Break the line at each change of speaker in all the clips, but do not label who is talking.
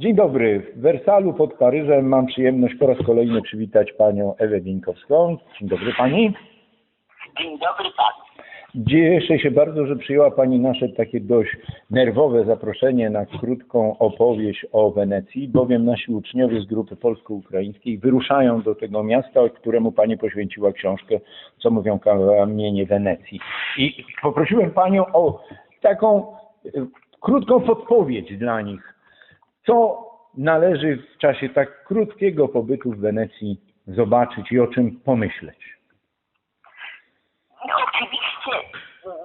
Dzień dobry. W Wersalu pod Paryżem mam przyjemność po raz kolejny przywitać panią Ewę Wieńkowską. Dzień dobry pani.
Dzień dobry panu.
Cieszę się bardzo, że przyjęła pani nasze takie dość nerwowe zaproszenie na krótką opowieść o Wenecji, bowiem nasi uczniowie z grupy polsko-ukraińskiej wyruszają do tego miasta, któremu pani poświęciła książkę, co mówią kamienie Wenecji. I poprosiłem panią o taką e, krótką podpowiedź dla nich. Co należy w czasie tak krótkiego pobytu w Wenecji zobaczyć i o czym pomyśleć?
No, oczywiście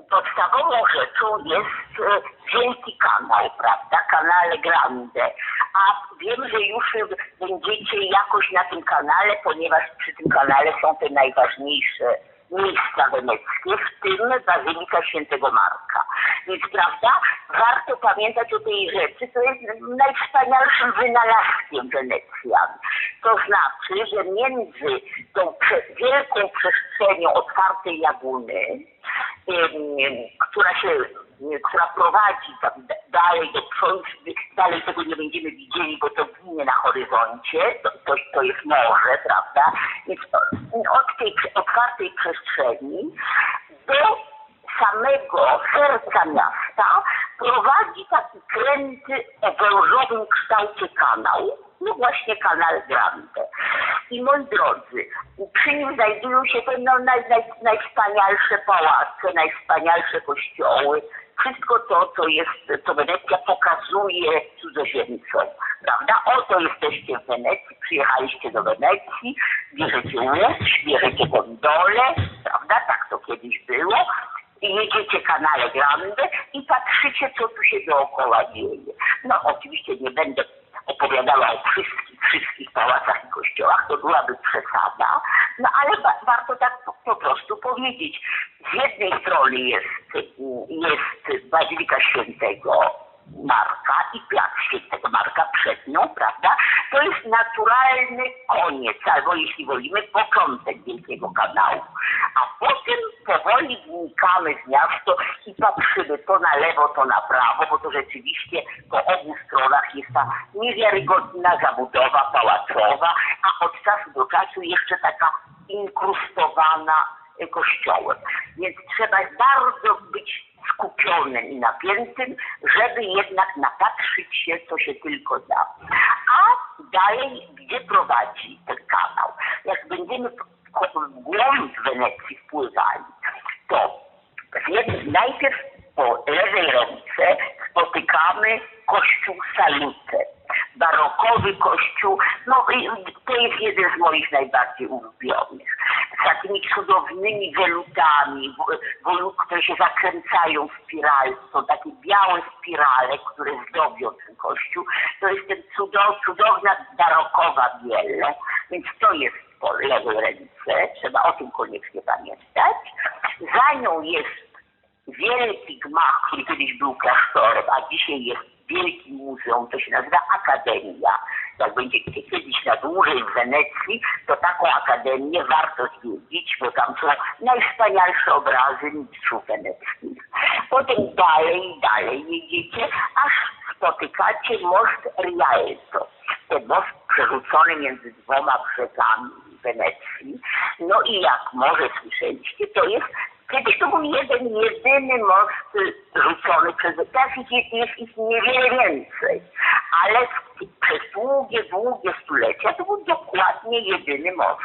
podstawową rzeczą jest e, wielki kanał, prawda? Kanale Grande. A wiem, że już będziecie jakoś na tym kanale, ponieważ przy tym kanale są te najważniejsze miejsca weneckie, w tym Bazylika Świętego Marka. Więc prawda, warto pamiętać o tej rzeczy, to jest najwspanialszym wynalazkiem Wenecjan. To znaczy, że między tą wielką przestrzenią otwartej laguny, która się która prowadzi tam dalej do przodu, dalej tego nie będziemy widzieli, bo to ginie na horyzoncie, to, to, to jest morze, prawda? Więc od tej otwartej przestrzeni do samego serca miasta prowadzi taki kręty o wężowym kształcie kanał, no właśnie kanał Grande. I moi drodzy, przy nim znajdują się te no, naj, naj, najwspanialsze pałace, najwspanialsze kościoły, wszystko to, co jest, co Wenecja pokazuje cudzoziemcom, prawda? Oto jesteście w Wenecji, przyjechaliście do Wenecji, bierzecie łódź, bierzecie gondolę, prawda? Tak to kiedyś było. Jedziecie kanale Grande i patrzycie, co tu się dookoła dzieje. No oczywiście nie będę opowiadała o wszystkich, wszystkich pałacach i kościołach, to byłaby przesada, no ale wa- warto tak po, po prostu powiedzieć. Z jednej strony jest, jest Bazylika Świętego Marka i Plac Świętego Marka przed nią, prawda? To jest naturalny koniec, albo jeśli wolimy, początek Wielkiego Kanału. A potem powoli wnikamy w i patrzymy to na lewo, to na prawo, bo to rzeczywiście po obu stronach jest ta niewiarygodna zabudowa pałacowa, a od czasu do czasu jeszcze taka inkrustowana e, kościołem. Więc trzeba bardzo być skupionym i napiętym, żeby jednak napatrzyć się, co się tylko da. A dalej, gdzie prowadzi ten kanał? Jak będziemy w głąb Wenecji wpływali, najpierw po lewej ręce spotykamy kościół Salute. Barokowy kościół, no to jest jeden z moich najbardziej ulubionych. Z takimi cudownymi welutami, które się zakręcają w spirale. Są takie białe spirale, które zdobią ten kościół. To jest ten cudow, cudowna barokowa biel. Więc to jest po lewej ręce. Trzeba o tym koniecznie pamiętać. Za nią jest wielki gmach, który kiedyś był klasztorem, a dzisiaj jest wielkim muzeum, to się nazywa Akademia. Jak będziecie kiedyś na dłużej w Wenecji, to taką akademię warto zwiedzić, bo tam są najwspanialsze obrazy mistrzów weneckich. Potem dalej dalej jedziecie, aż spotykacie most Rialto. Ten most przerzucony między dwoma brzegami Wenecji. No i jak może słyszeliście, to jest Kiedyś to był jeden, jedyny most rzucony przez teraz jest, jest ich niewiele więcej, ale przez długie, długie stulecia to był dokładnie jedyny most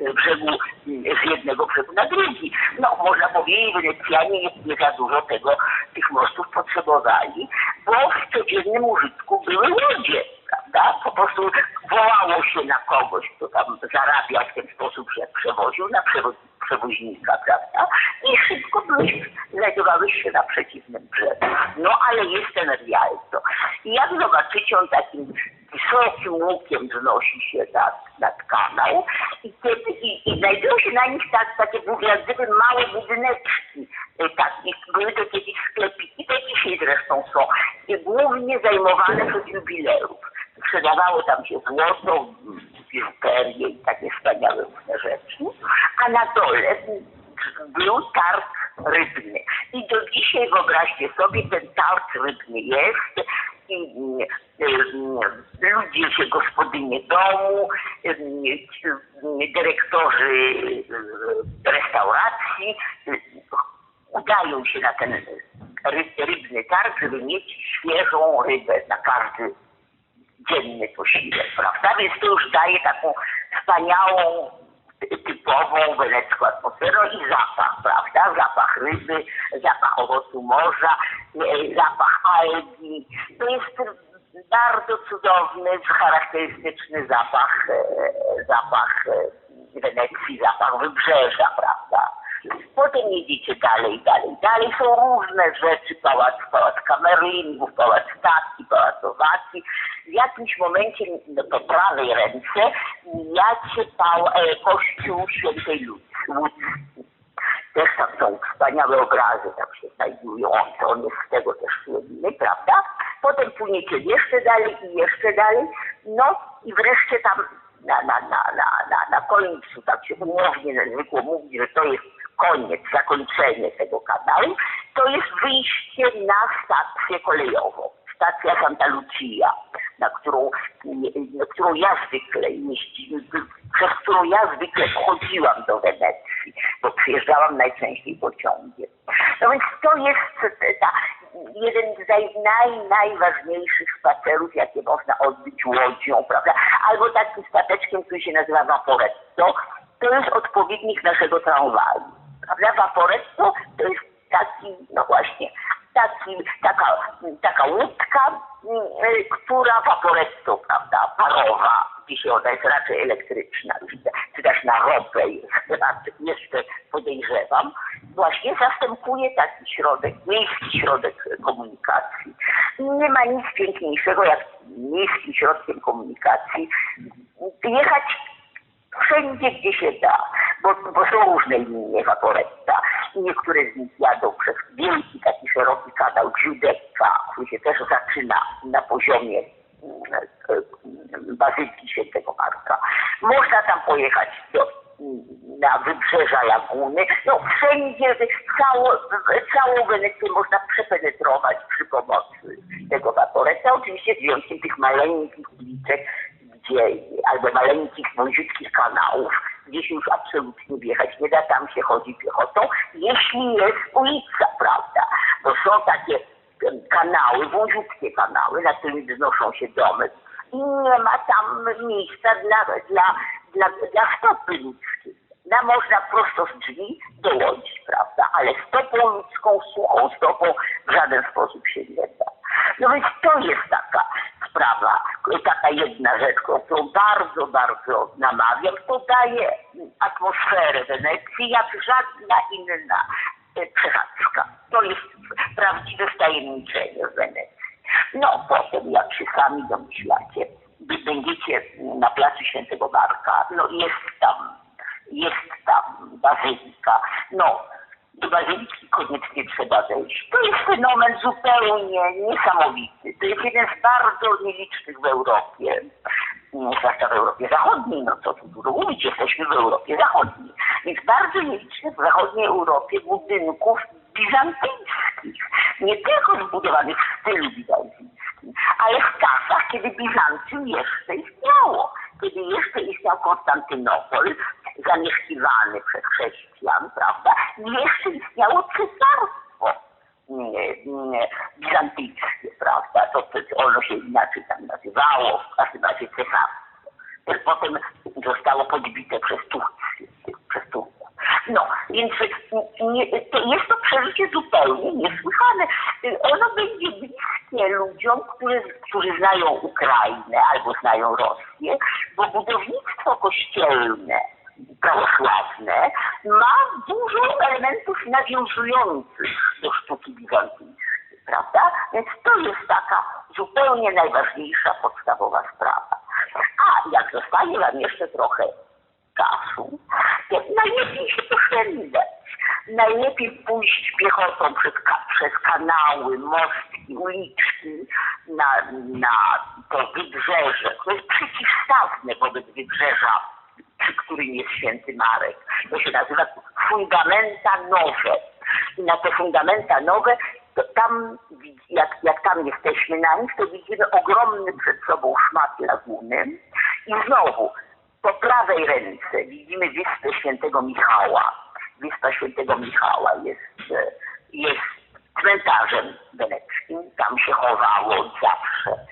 z brzegu, z jednego brzegu na drugi. No można powiedzieć, Wenecjanie nie, nie za dużo tego, tych mostów potrzebowali, bo w codziennym użytku były łodzie prawda? Po prostu wołało się na kogoś, kto tam zarabiał w ten sposób, że przewoził, na przewo przewoźnika, prawda? I szybko byłeś, się na przeciwnym brzegu. No ale jest ten Rialto. I jak zobaczycie, on takim wysokim łukiem wznosi się nad, nad kanał i, kiedy, i, i znajdują się na nich tak, takie jak gdyby małe budyneczki. Tak, były to kiedyś sklepiki, te dzisiaj zresztą są, głównie zajmowane przez jubilerów. Sprzedawało tam się złoto, biżuterię i takie wspaniałe różne rzeczy. A na dole był targ rybny. I do dzisiaj wyobraźcie sobie, ten targ rybny jest i mm, mm, ludzie się gospodynie domu, mm, dyrektorzy y, restauracji y, udają się na ten ryb, rybny targ, żeby mieć świeżą rybę na każdy dzienny posiłek, prawda? Więc to już daje taką wspaniałą, ty- typową wenecką atmosferę i zapach, prawda? Zapach ryby, zapach owocu morza, e, zapach algi. To jest bardzo cudowny, charakterystyczny zapach, e, zapach e, Wenecji, zapach wybrzeża, prawda? Potem jedziecie dalej, dalej, dalej. Są różne rzeczy, pałac, pałac kameryngów, pałac statki, pałac owacji. W jakimś momencie no, po prawej ręce mijacie pał, e, kościół świętej. Lucy. Też tam są wspaniałe obrazy, tam się znajdują, on, jest z tego też słynny, prawda? Potem płyniecie jeszcze dalej i jeszcze dalej, no i wreszcie tam na, na, na, na, na, na końcu, tak się umownie zwykło mówi, że to jest koniec, zakończenie tego kanału, to jest wyjście na stację kolejową, stacja Santa Lucia, na którą, na którą ja zwykle przez którą ja zwykle wchodziłam do Wenecji, bo przyjeżdżałam najczęściej pociągiem. No więc to jest ta, jeden z naj, najważniejszych spacerów, jakie można odbyć łodzią, prawda? Albo takim stateczkiem, który się nazywa Vaporetto. To jest odpowiednik naszego tramwaju. Prawda? Vaporetto to jest taki, no właśnie, taki, taka, taka łódka, y, która Vaporetto, prawda, parowa, dzisiaj ona jest raczej elektryczna, czy też na ropę jeszcze podejrzewam, właśnie zastępuje taki środek, miejski środek komunikacji. Nie ma nic piękniejszego jak miejskim środkiem komunikacji jechać wszędzie, gdzie się da, bo, bo są różne linie Vaporetta. Niektóre z nich jadą przez wielki, taki szeroki kanał Giudecca, który się też zaczyna na poziomie mm, e, Bazyliki Świętego Marka. Można tam pojechać do, mm, na wybrzeża laguny. No wszędzie, cało, całą Wenecję można przepenetrować przy pomocy tego Vaporetta. Oczywiście z wyjątkiem tych maleńkich uliczek, gdzie, albo maleńkich, wąziutkich kanałów, gdzie się już absolutnie wjechać nie da, tam się chodzi piechotą, jeśli jest ulica, prawda? Bo są takie kanały, wąziutkie kanały, na których wznoszą się domy i nie ma tam miejsca dla, dla, dla, dla stopy ludzkiej. Na można prosto z drzwi do łodzi, prawda? Ale stopą ludzką, suchą stopą w żaden sposób się nie da. No więc to jest taka sprawa, taka jedna rzecz, którą bardzo, bardzo namawiam. To daje atmosferę Wenecji jak żadna inna e, przechadzka. To jest prawdziwe wtajemniczenie w Wenecji. No potem, jak się sami domyślacie, będziecie na placu Świętego Marka, no jest tam, jest tam bazylika. No, do bazyliki koniecznie trzeba wejść. To jest fenomen zupełnie niesamowity. To jest jeden z bardzo nielicznych w Europie, zwłaszcza w Europie Zachodniej, no co tu dużo mówić, jesteśmy w Europie Zachodniej. Więc bardzo nielicznych w zachodniej Europie budynków bizantyjskich. Nie tylko zbudowanych w stylu bizantyjskim, ale w czasach, kiedy Bizancjum jeszcze istniało. Kiedy jeszcze istniał Konstantynopol, zamieszkiwany przez chrześcijan, prawda? I jeszcze istniało cesarstwo bizantyjskie, prawda? To, to ono się inaczej tam nazywało, w każdym razie cesarstwo. Potem zostało podbite przez Turcję, przez Turków. No, więc nie, to jest to przeżycie zupełnie niesłychane. Ono będzie bliskie ludziom, którzy znają Ukrainę albo znają Rosję, bo budownictwo kościelne prawosławne ma dużo elementów nawiązujących do sztuki bizantyjskiej, prawda? Więc to jest taka zupełnie najważniejsza, podstawowa sprawa. A jak zostanie Wam jeszcze trochę czasu, to najlepiej się poszczędzać. Najlepiej pójść piechotą przez, przez kanały, mostki, uliczki na, na to wybrzeże, które jest przeciwstawne wobec wybrzeża którym jest święty Marek. To się nazywa fundamenta nowe. I na te fundamenta nowe to tam, jak, jak tam jesteśmy na nich, to widzimy ogromny przed sobą szmat laguny i znowu po prawej ręce widzimy Wyspę Świętego Michała. Wyspa Świętego Michała jest, jest cmentarzem weneckim. Tam się chowało zawsze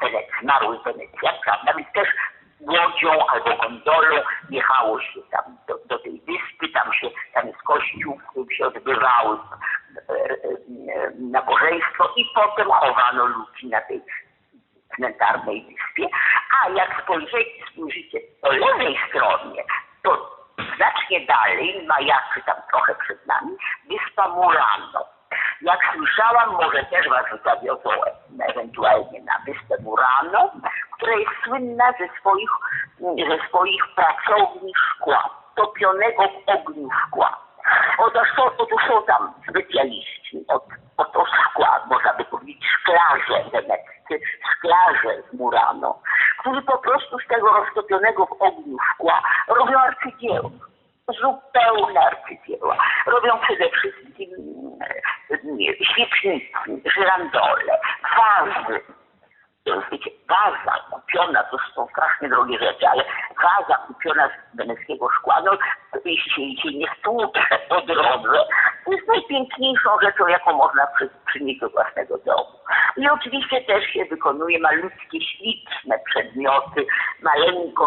Wenec, zmarły Wenecjan, prawda? Więc też łodzią albo gondolą jechało się tam do, do tej wyspy, tam się, tam jest kościół, w którym się odbywały e, e, nabożeństwo i potem chowano ludzi na tej cmentarnej wyspie. A jak spojrzycie, spojrzycie po lewej stronie, to znacznie dalej, majaczy tam trochę przed nami, wyspa Murano. Jak słyszałam, może też was zawiozą ewentualnie na wyspę Murano, która jest słynna ze swoich, ze swoich pracowni szkła, topionego w ogniu szkła. Otóż są, otóż są tam specjaliści od, od, od szkła, można by powiedzieć szklarze weneccy, szklarze z Murano, którzy po prostu z tego roztopionego w ogniu szkła robią arcydzieło. Żyrandole, wazy. Wiecie, waza kupiona, to są strasznie drogie rzeczy, ale waza kupiona z weneckiego szkła, no jeśli się nie stłucze po drodze, to jest najpiękniejszą rzeczą, jaką można przy, przynieść do własnego domu. I oczywiście też się wykonuje malutkie, śliczne przedmioty, maleńką,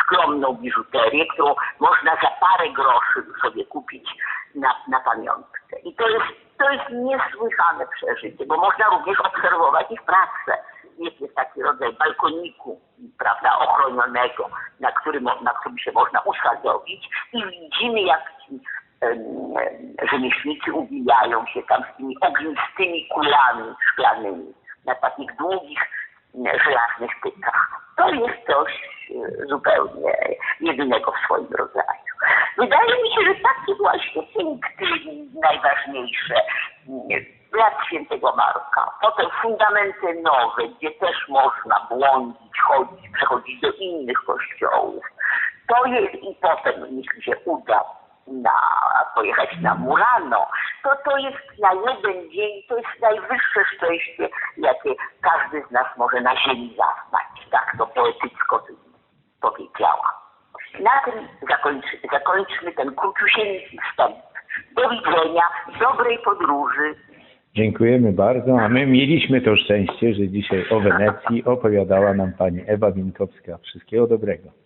skromną biżuterię, którą można za parę groszy sobie kupić na, na pamiątkę. I to jest, to jest niesłychane przeżycie, bo można również obserwować ich pracę jest, jest taki rodzaj balkoniku, prawda, ochronionego, na którym, na którym się można usadowić i widzimy, jak ci em, em, rzemieślnicy ubijają się tam z tymi ognistymi kulami szklanymi na takich długich, żelaznych tykach. To jest coś e, zupełnie jedynego w swoim rodzaju. Wydaje mi się, że takie właśnie punkty najważniejsze mm, Brat Świętego Marka, potem fundamenty nowe, gdzie też można błądzić, chodzić, przechodzić do innych kościołów. To jest i potem, jeśli się uda na, pojechać na Murano, to to jest na jeden dzień, to jest najwyższe szczęście, jakie każdy z nas może na ziemi zaznać. Tak to poetycko powiedziała. Na tym zakończy, zakończmy ten króciusieńki wstęp. Do widzenia, dobrej podróży.
Dziękujemy bardzo, a my mieliśmy to szczęście, że dzisiaj o Wenecji opowiadała nam pani Ewa Winkowska. Wszystkiego dobrego.